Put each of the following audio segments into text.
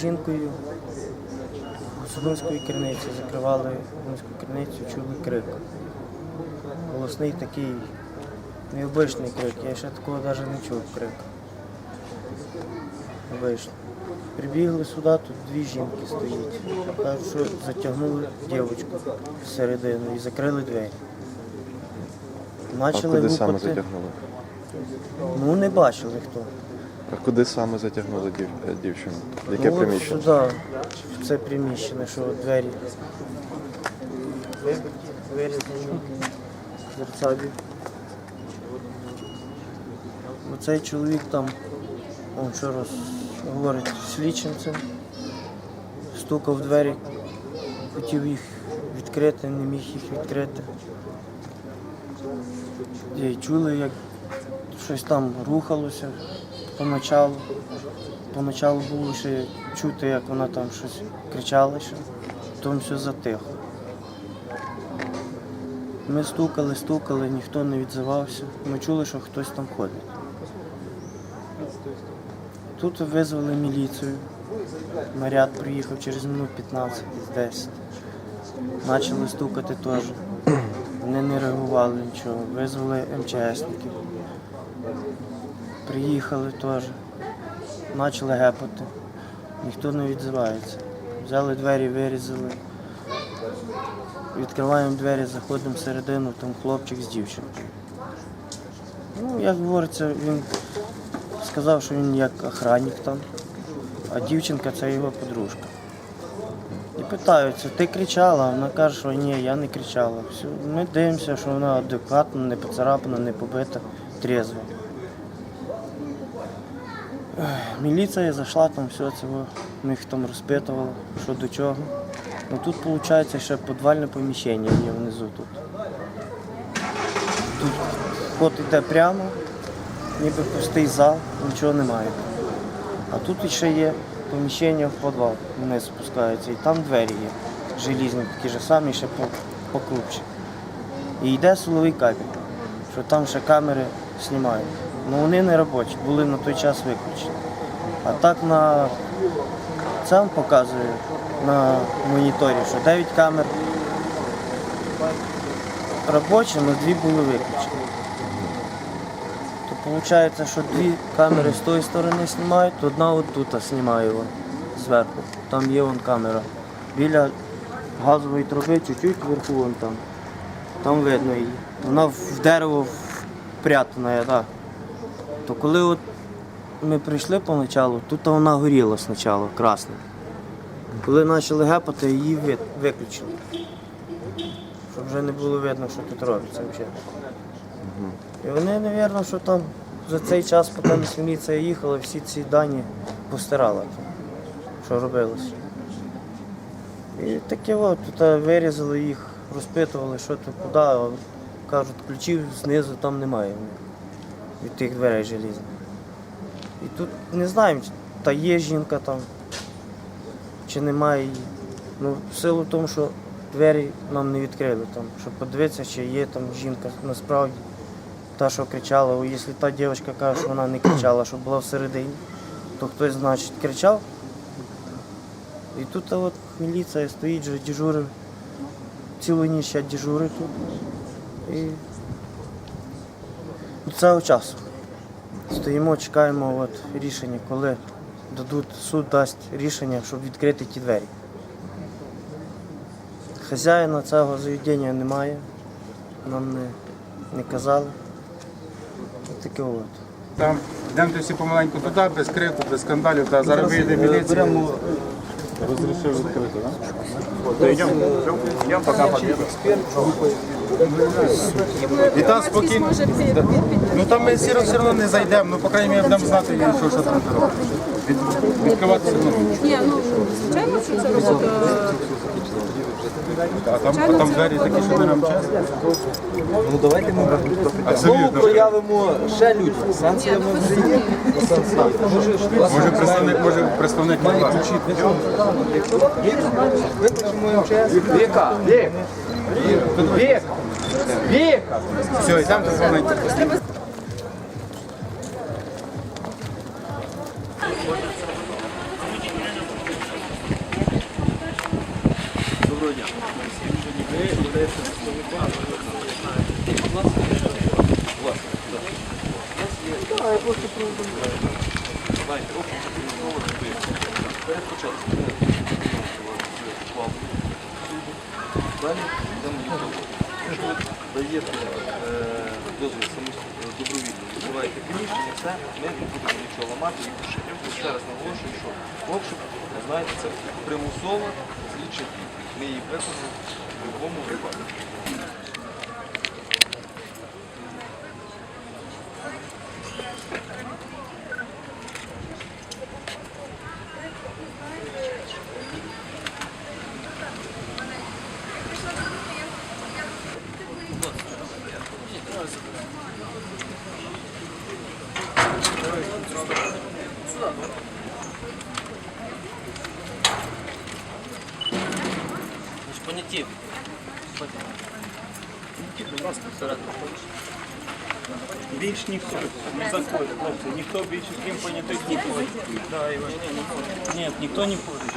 жінкою Сумської керниці, закривали Сумську керницю, чули крик. Голосний такий необичний крик. Я ще такого навіть не чув крик. Вийшли. Прибігли сюди, тут дві жінки стоять. Кажуть, що затягнули дівчинку всередину і закрили двері. А Почали куди саме затягнули? Ну не бачили хто. А куди саме затягнули дів... е, дівчину? Яке ну, приміщення? От сюди, в це приміщення, що двері. Вирізані, зерцалі. Оцей чоловік там, що роз говорить слідчим цим, стукав в двері, хотів їх відкрити, не міг їх відкрити. І чули, як щось там рухалося поначалу. Поначалу було ще чути, як вона там щось кричала ще, потім все затихло. Ми стукали, стукали, ніхто не відзивався. Ми чули, що хтось там ходить. Тут визвали міліцію. Наряд приїхав через минут 15 10. Почали стукати теж. Вони не реагували нічого. Визвали МЧСників. Приїхали теж. Почали гепати. Ніхто не відзивається. Взяли двері, вирізали. Відкриваємо двері, заходимо всередину, там хлопчик з дівчинкою. Ну, як говориться, він сказав, що він як охранник там, а дівчинка це його подружка. І питаються, ти кричала? Вона каже, що ні, я не кричала. Все. Ми дивимося, що вона адекватна, не поцарапана, не побита, трезва. Міліція зайшла, там все це, ми їх там розпитували, що до чого. Ну тут виходить ще підвальне поміщення є внизу тут. Тут вход йде прямо, ніби пустий зал, нічого немає. А тут ще є поміщення в підвал, вниз спускаються, і там двері є. Желізні, такі ж самі, ще по- покрупче. І йде силовий кабель, що там ще камери знімають. Ну вони не робочі, були на той час виключені. А так на цьому показує на моніторі, що 9 камер робочі, але дві були виключені. То виходить, що дві камери з тої сторони знімають, одна от тут знімає вон, зверху. Там є вон камера. Біля газової труби, чуть-чуть вверху вон там. Там видно її. Вона в дерево впрятана, так. То коли от ми прийшли поначалу, тут вона горіла спочатку, красна. Коли почали гепати, її виключили. Щоб вже не було видно, що тут робиться взагалі. І вони, мабуть, що там за цей час, поки міліція їхала, всі ці дані постирала, що робилося. І таке от, тут е, вирізали їх, розпитували, що тут, куди. Кажуть, ключів знизу там немає від тих дверей желізних. І тут не знаємо, та є жінка там, чи немає її. Ну, в силу в тому, що двері нам не відкрили там, щоб подивитися, чи є там жінка насправді. Та, що кричала, О, якщо та дівчинка каже, що вона не кричала, що була всередині, то хтось, значить, кричав. І тут от міліція стоїть, вже дежурив. Цілу ніч я дежурив тут. І цього часу. Стоїмо, чекаємо от рішення, коли дадуть, суд дасть рішення, щоб відкрити ті двері. Хазяїна цього заведення немає, нам не, не казали. Ось таке от. Там йдемте всі помаленьку туди, без крику, без скандалів. Та зараз вийде міліція. Розрішив відкрити, так? І там спокійно. Ну там ми все одно не зайдемо, ну по крайній мірі будемо знати, що, що там робити. Від, відкривати все одно. Ні, ну звичайно, що це робота. А там, а там двері такі, що не нам чесно. Ну давайте ми знову Абсолютно. проявимо ще людям. Санкція ми вже є. Може представник, може представник влади. Викличемо МЧС. Віка, Вік, Век. Век. Все, и там ты звоните. Доброго дня. Да, я просто пробую. Давайте, опыт, перед початком. Йдемте помаленьку. даєте е, дозвіл самостійно добровільно, відкриваєте приміщення, все, ми не будемо нічого ламати і пишемо. Ще раз наголошую, що обшук, знаєте, це примусова слідча дія. Ми її виконуємо в будь-якому випадку. Більш ніхто не заходить, хлопці. Ніхто більше крім понятих не ходить. Да, Іван. Ні, ніхто не ходить.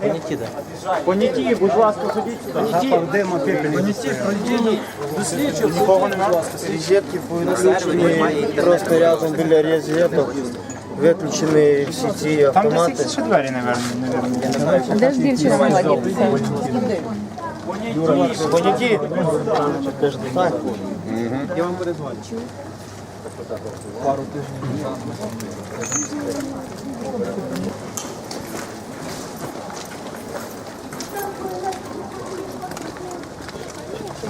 Поняті, так. Поняті, будь ласка, ходіть сюди. Поняті, поняті, пройдіть. Досліджуйте. Нікого немає. Розетки повинні просто рядом біля розеток. Виключені всі ці автомати. ще двері, мабуть, А де ж дівчина могла дітися? Поняті.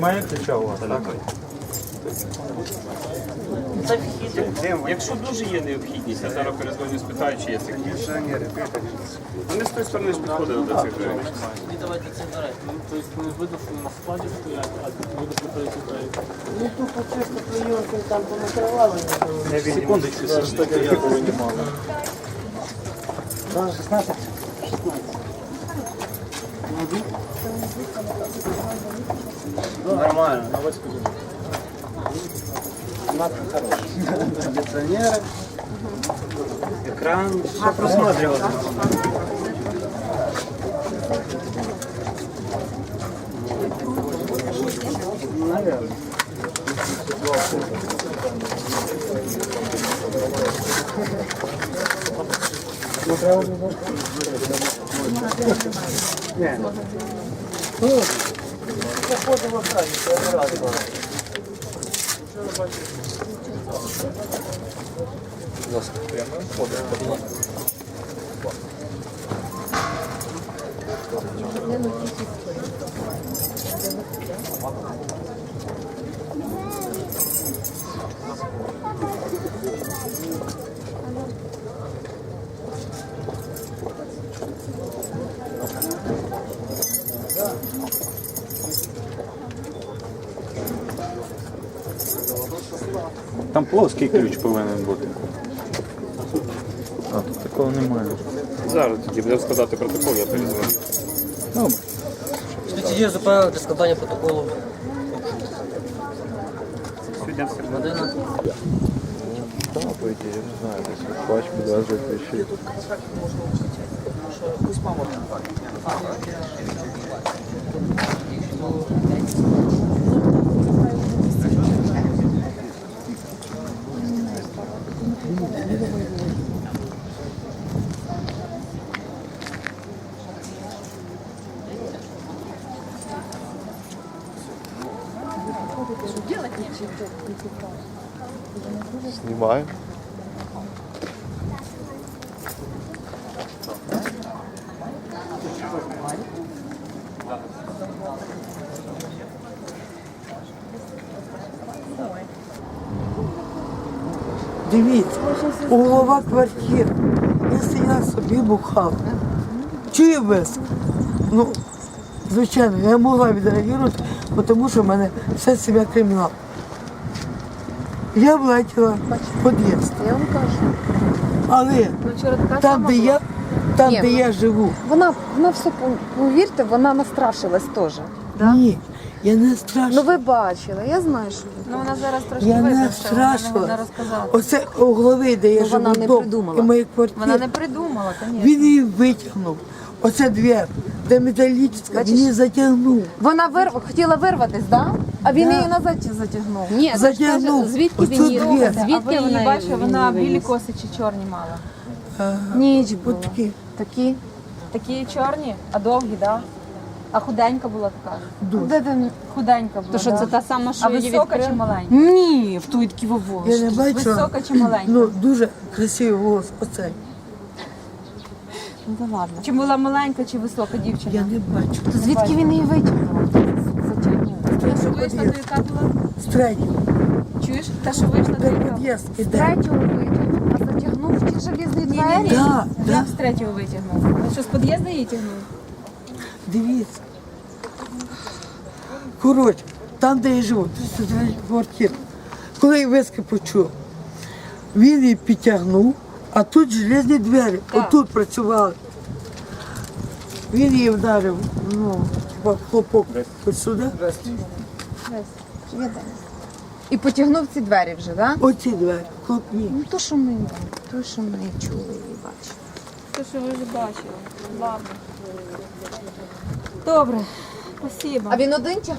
Немає ключа у вас, так? Це вхід. Якщо дуже є необхідність, я зараз перезвоню, спитаю, чи є це ключ. Вони з тої сторони ж підходили до цих дверей. Давайте це збирайте. Ну тупо чисто клейонки там понакривали. Секундочку, це ж таке я повинні мали. Нормально. Кондиционеры. Екран, все просматривали. Заходимо в край, це не раз. Було. Там плоский ключ повинен бути. А тут такого немає. Зараз тоді буде складати протокол, я перезвоню. Слідчі зупинили для складання протоколу. Сьогодні все Година. Да, по ідеї, я не знаю, десь от пачку даже ще. Знімаю. Дивіться, голова квартири. Якщо я собі бухав, чую без. Ну, звичайно, я могла відреагувати, тому що в мене все себе кримінал. Я влетіла в під'їзд, Я вам кажу. але Ну, там, де я, там, Ні, де ну- я живу, Вона, вона все, повірте, вона настрашилась теж. Да? ні, я не Ну ви бачили, я знаю, що ви. Ну вона зараз трошки Я не випивша, вона не, не розказала. Оце угловий, де я Ну, вона живу, не дом, придумала. і квартири. Вона не придумала, звісно. Він її витягнув. Оце двір, де металічна, Бачиш? він її затягнув. Вона вирв... хотіла вирватись, да? а він Да. її назад затягнув. Ні, Затягнув. звідки Оцю він її А ви вона її бачила, він вона білі коси чи чорні мала? Ага. Ніч була. От такі. Такі. Такі чорні, а довгі, да? А худенька була така. Де? Худенька була. То що це та сама, що А її висока чи маленька? Ні, в ту такі. Я не бачила. Висока чи маленька? Ну, дуже красивий голос оцей. Ну да ладно. Чи була маленька, чи висока дівчина? Я не бачу. То звідки він її витягнув? Затягнув. Та, що вийшла, то яка була? З третього. Чуєш? Та, що вийшла, то Де яка? під'їзд іде. третього витягнув, а затягнув в ті желізні двері. Да, да. Як з третього витягнув? Що, з під'їзду її тягнув? Дивіться. Коротше, там, де я живу, це квартира. Коли я виски почув, він її підтягнув, а тут железні двері, отут працювали. Він її вдарив, ну, типа хлопок ось сюди, І потягнув ці двері вже, так? Да? оці двері, хлопні. Ну то, що ми, то, що ми чули і бачили. Те, що ви вже бачили. Ладно. Добре, спасибо. А він один тягнув?